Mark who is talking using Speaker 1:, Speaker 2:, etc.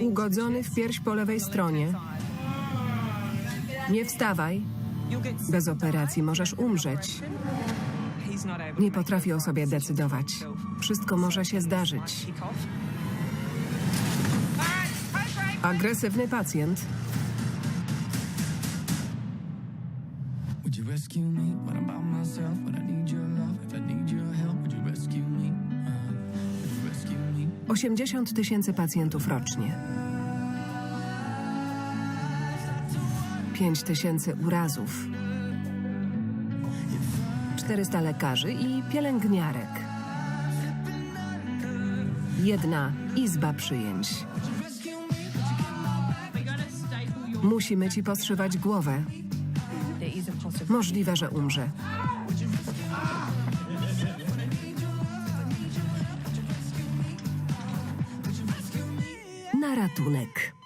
Speaker 1: Ugodzony w pierś po lewej stronie. Nie wstawaj. Bez operacji możesz umrzeć. Nie potrafi o sobie decydować. Wszystko może się zdarzyć. Agresywny pacjent.
Speaker 2: Would you rescue me when I'm by myself? When I need your love,
Speaker 1: 80 tysięcy pacjentów rocznie. 5 tysięcy urazów. 400 lekarzy i pielęgniarek. Jedna izba przyjęć. Musimy ci postrzywać głowę. Możliwe, że umrze. Ratunek.